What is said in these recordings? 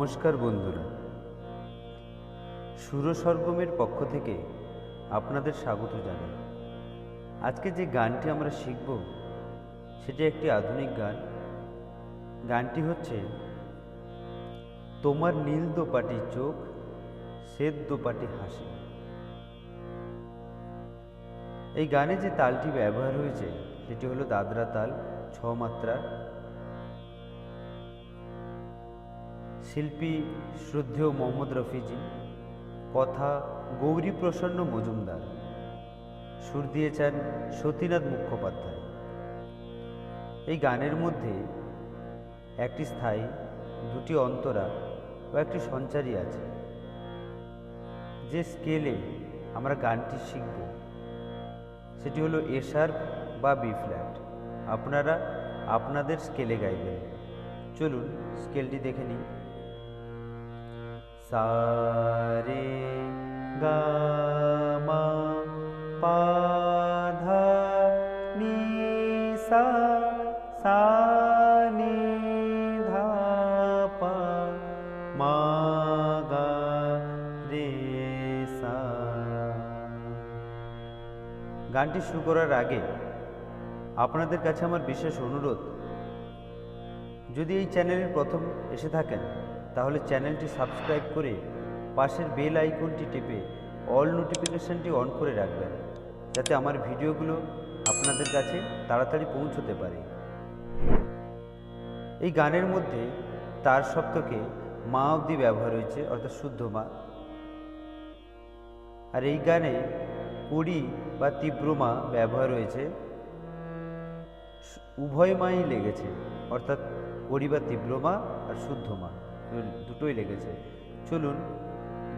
নমস্কার বন্ধুরা। সুর সরগমের পক্ষ থেকে আপনাদের স্বাগত জানাই। আজকে যে গানটি আমরা শিখব, সেটি একটি আধুনিক গান। গানটি হচ্ছে, তোমার নীল দোপাটি চোখ, শ্বেত দোপাটি হাসি। এই গানে যে তালটি ব্যবহার হয়েছে, সেটি হলো দাদরা তাল, ছ মাত্রার। শিল্পী শ্রদ্ধেয় মোহাম্মদ রফিজি, কথা গৌরী প্রসন্ন মজুমদার। সুর দিয়েছেন সতীনাথ মুখোপাধ্যায়। এই গানের মধ্যে একটি স্থায়ী, দুটি অন্তরা ও একটি সঞ্চারী আছে। যে স্কেলে আমরা গানটি শিখব, সেটি হলো এ শার্প বা বি ফ্ল্যাট। আপনারা আপনাদের স্কেলে গাইবেন। চলুন স্কেলটি দেখে নিই। সারে গা মা পা ধা নি সা সা নি ধা পা মা গা রে সা। গানটি শুরু করার আগে আপনাদের কাছে আমার বিশেষ অনুরোধ। যদি এই চ্যানেলের প্রথম এসে থাকেন তাহলে চ্যানেলটি সাবস্ক্রাইব করে পাশের বেল আইকনটি টেপে অল নোটিফিকেশনটি অন করে রাখবেন, যাতে আমার ভিডিওগুলো আপনাদের কাছে তাড়াতাড়ি পৌঁছতে পারে। এই গানের মধ্যে তার সপ্তকে মা অবধি ব্যবহার হয়েছে, অর্থাৎ শুদ্ধ মা। আর এই গানে কুড়ি বা তীব্র মা ব্যবহার হয়েছে। উভয় মাই লেগেছে, অর্থাৎ কড়ি বা তীব্র মা আর শুদ্ধ মা। দুটোই লেগেছে। চলুন,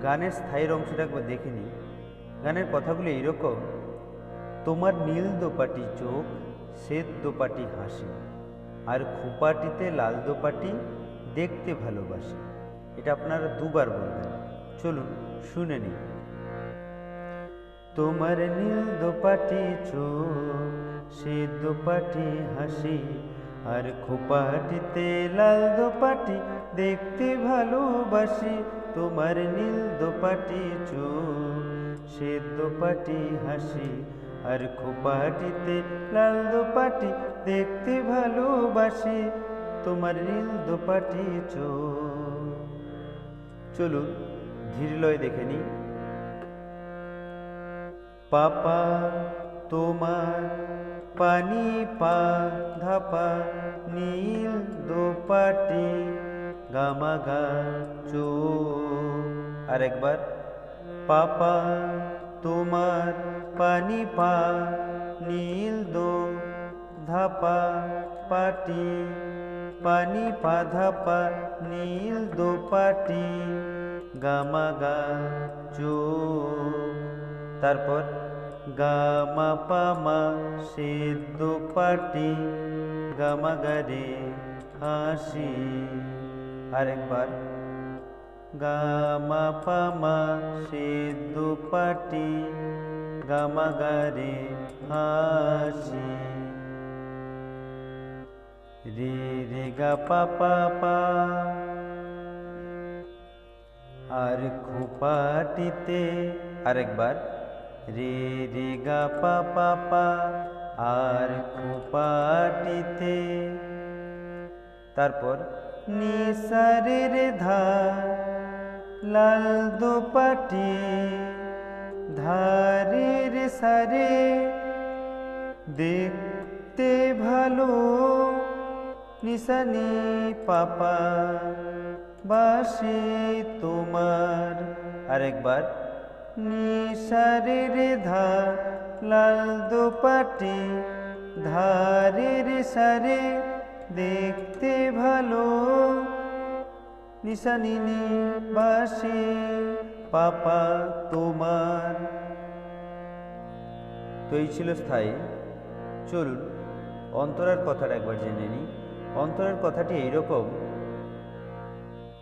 গানের স্থায়ীর অংশটা একবার দেখে নিই। গানের কথাগুলো এইরকম, তোমার নীল দোপাটি চোখ, শ্বেত দোপাটি হাসি, আর খোপাটিতে লাল দোপাটি দেখতে ভালোবাসি। এটা আপনারা দুবার বলবেন। চলুন, শুনে নিন তোমার নীল দোপাটি চোখ সে দোপাটি হাসি আর খোপাটিতে লাল দোপাটি দেখতে ভালোবাসি। তোমার নীল দোপাটি সে দোপাটি হাসি। আর খোপাটিতে লাল দোপাটি দেখতে ভালোবাসি। তোমার নীল দোপাটি চোখ চলুন ধীর লয় দেখে নিই। পাপা, তোমার পানি পা ধাপা নীল দোপাটি গামাগা চো আরেকবার পাপা তোমার পানি পা নীল দো ধাপা পাটি পানি পা ধাপা নীল দো পাটি গামাগা চো তারপর গামা পামা সিদ্ধ পাটি গামা গারে হাসি আরেকবার গামা পামা সিদ্ধ পাটি গামা গারে হাসি রে রে গা পা পা পা আর খোপাটিতে আরেকবার রে রে গা পা পা পা, আর খোপাটিতে তারপর নিসারে রে ধা লাল দোপাটি ধারে রে সারে। দেখতে ভালো নিশানি পাপা, বাসি তোমার। আরেকবার নিশারে রে ধা লাল দোপাটি ধারে রে সারে দেখতে ভালো। নিশানিনি বাসি, পাপা, তোমার। তো এই ছিল স্থায়ী। চলুন, অন্তরার কথাটা একবার জেনে নিই। অন্তরার কথাটি এইরকম,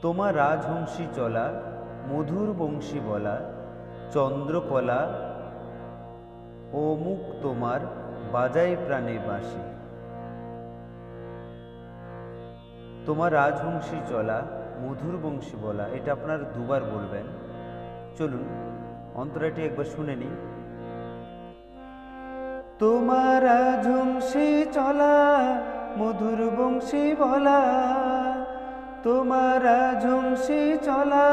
তোমার রাজহংসী চলা, মধুর বংশী বলা চন্দ্রকলা মুখ তোমার বাজাই প্রাণে বাসি তোমার রাজবংশী চলা, মধুর বংশী বলা, এটা আপনার দুবার বলবেন। চলুন অন্তরাটি একবার শুনে নিই। তোমার ঝুংসি চলা, মধুর বংশী বলা, তোমার ঝুংসি চলা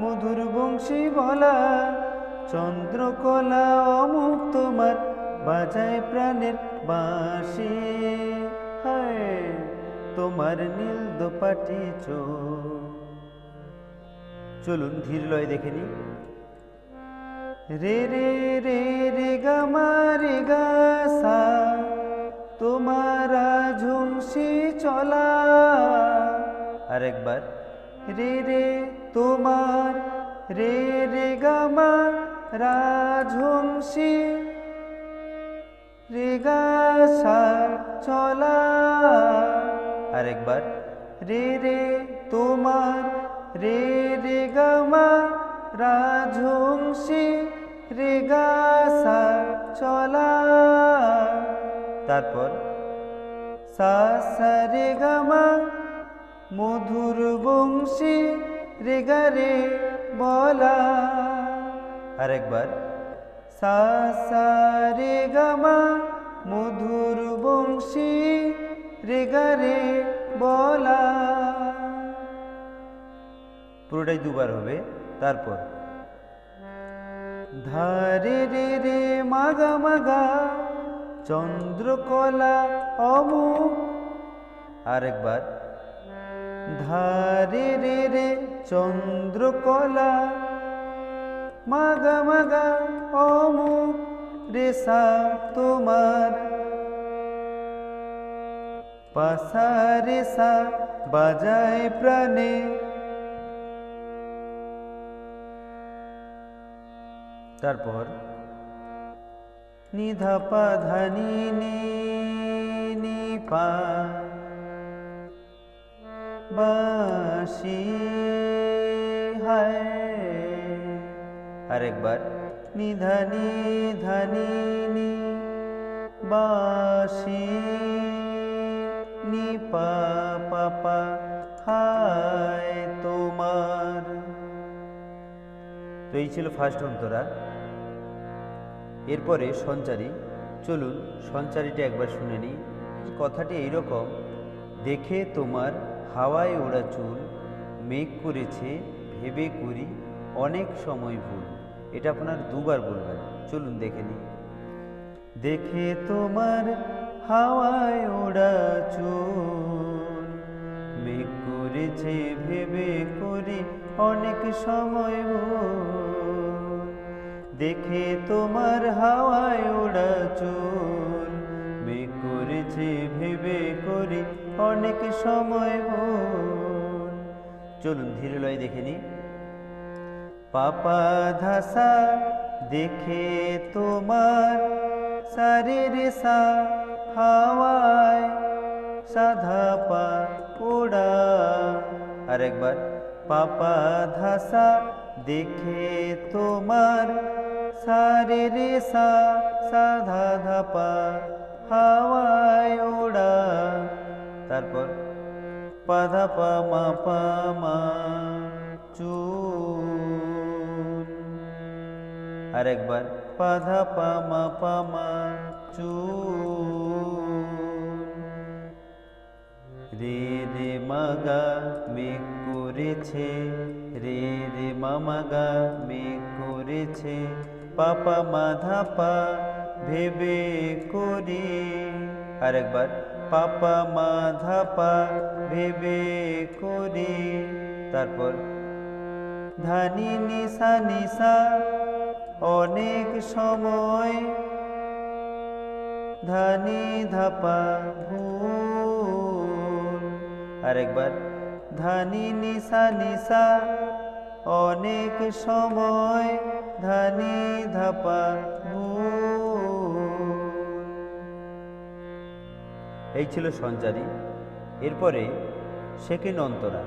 মধুর বংশী বলা, চন্দ্রকলা অমুক তোমার, বাজায় প্রাণের বাঁশি। হায়, তোমার নীল দোপাটি চলুন ধীর লয় দেখে নি রে রে রে রে, গা, মা, রে, গা, সা, তোমারা ঝুমসি চলা। আরেকবার। রে রে তোমার রে রে গা মা রাঝুমসি রে গা সা চলা। আরেকবার, রে রে তোমার রে রে গা মা রাঝুমসি রে গা সা চলা। তারপর, সা সা রে গা মা মধুর বংশী। রে গা রে বলা। আরেকবার সা সা, রে গা মা, মধুর বংশী রে গা রে বলা। পুরোটাই দুবার হবে, তারপর। ধারে রে রে মাগা মাগা, চন্দ্রকলা অমুক। আরেকবার ধারে রে রে চন্দ্রকলা। মাগা মাগা, অমুক রেসা তোমার। পাশা রেসা বাজায় প্রাণে। তারপর নিধা পা ধানি নি নি, পা বাসি হায় আরেকবার নিধানি ধানি নি বাসি নি পা পা পা হায় তোমার তো এই ছিল ফার্স্ট অন্তরা। এরপরে সঞ্চারী। চলুন সঞ্চারীটা একবার শুনে নিই। কথাটি এইরকম দেখে তোমার হাওয়ায় ওড়া চুল মেঘ করেছে, ভেবে করি অনেক সময় ভুল। এটা আপনার দুবার বলবেন। চলুন দেখে নিই। দেখে তোমার হাওয়ায় ওড়া চুল, মেঘ করেছে, ভেবে করি অনেক সময় ভুল। দেখে তোমার হাওয়ায় ওড়া চুল, মেঘ করেছে অনেক সময় ভুল চলুন ধীরে লয় দেখে নি পাপা ধাসা দেখে তোমার সারের সা হাওয়ায় সাধা পা ওড়া আরেকবার পাপা ধাসা দেখে তোমার সারে রে সা সাধা ধাপা হাওয়ায় ওড়া। তারপর পাধা পা মা পা মা চুল আরেকবার পাধা পা মা পা মা চুল রে রে মাগা মেঘ করেছে, রে রে মামাগা মেঘ করেছে, পাপা মাধা পা ভেবে করি। আরেকবার পাপা মাধা পা ভেবে করে তারপর ধানি নিশা নিশা অনেক সময় ধানি ধাপা ভুল। আরেকবার ধানি নিশা নিশা অনেক সময় ধানি ধাপা ভুল। এই ছিল সঞ্চারী। এরপরে সেকেন্ড অন্তরা।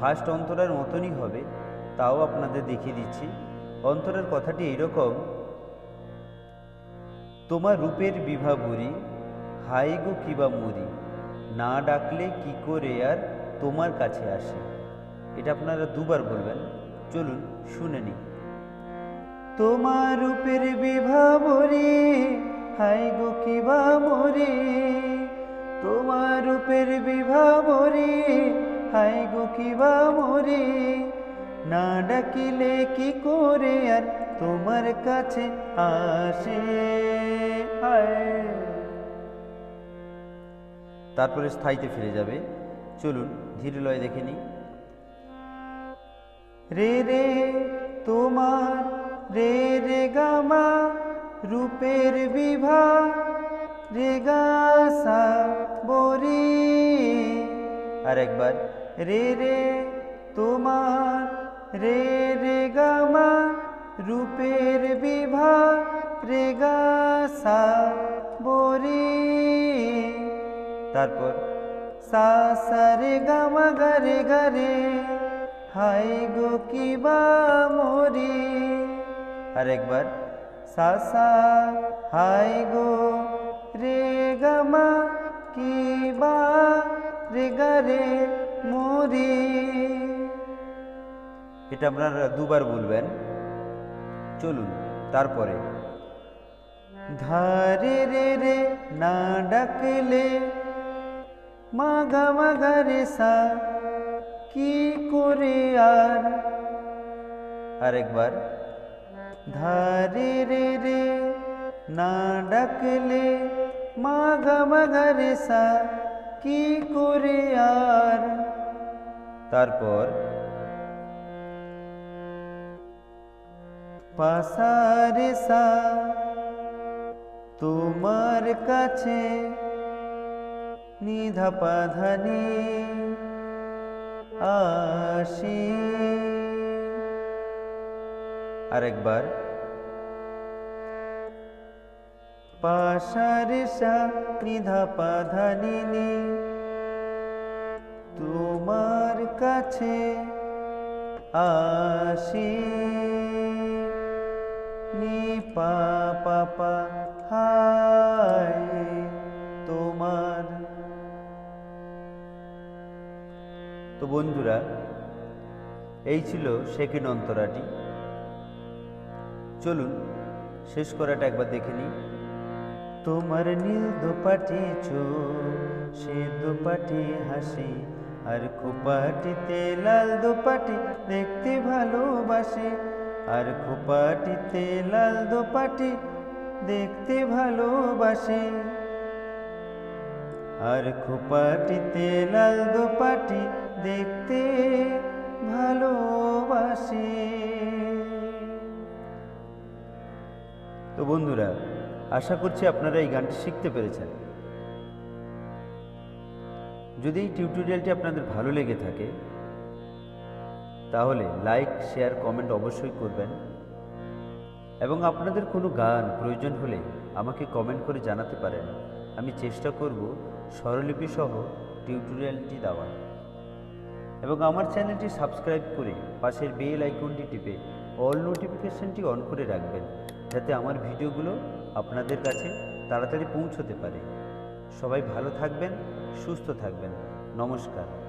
ফার্স্ট অন্তরার মতনই হবে, তাও আপনাদের দেখিয়ে দিচ্ছি। অন্তরের কথাটি এইরকম, তোমার রূপের বিভাবুরি হাই গো কিবা মরি না ডাকলে কি করে আর তোমার কাছে আসে? এটা আপনারা দুবার বলবেন। চলুন, শুনে নিন তোমার রূপের বিভাবরে হাই গো কিবা মরে তোমার রূপের বিভাবরে হাই গো কিবা মরে। না ডাকিলে কি করে আর তোমার কাছে আসে? তারপরে স্থায়ীতে ফিরে যাবে। চলুন, ধীরে লয় দেখে নিই। রে রে, তোমার রে রে গামা, রূপের বিভা রে গাসা বরি আর একবার রে রে তোমার রে রে গামা রূপের বিভা রে গাসা বরি তারপর সা সা রে গামা গারে গারে হাই গো কিবা মরি আর একবার সা সা হাই গো রে কিবা রে গারে মরি এটা আপনারা দুবার বলবেন। চলুন তারপরে। ধারে রে রে না ডাকলে মাগা মাগা রে সা কি করে আর? আরেকবার। ধারে রে রে না ডাকলে মাগা রে সা কি করে আর? তারপর পাসারে সা তোমার কাছে নিধা পাধানি আসি। আরেকবার পাশারে সা নিধা পাধানি তোমার কাছে আসি। নি পা পা পা, হায় তোমার। তো বন্ধুরা, এই ছিল সেকেন্ড অন্তরাটি। চলুন, শেষ করাটা একবার দেখে নিই। তোমার নীল দোপাটি চোখ, সে দোপাটি হাসি, আর খোপাটিতে লাল দোপাটি দেখতে ভালোবাসে। আর খোপাটিতে লাল দোপাটি দেখতে ভালোবাসে। আর খোপাটিতে লাল দোপাটি দেখতে ভালোবাসে। তো বন্ধুরা আশা করছি আপনারা এই গানটি শিখতে পেরেছেন। যদি এই টিউটোরিয়ালটি আপনাদের ভালো লেগে থাকে, তাহলে লাইক, শেয়ার, কমেন্ট অবশ্যই করবেন। এবং আপনাদের কোনো গান প্রয়োজন হলে আমাকে কমেন্ট করে জানাতে পারেন। আমি চেষ্টা করব স্বরলিপি সহ টিউটোরিয়ালটি দেওয়ার। এবং আমার চ্যানেলটি সাবস্ক্রাইব করে পাশের বেল আইকনটি টিপে অল নোটিফিকেশানটি অন করে রাখবেন, যাতে আমার ভিডিওগুলো আপনাদের কাছে তাড়াতাড়ি পৌঁছতে পারে। সবাই ভালো থাকবেন সুস্থ থাকবেন। নমস্কার।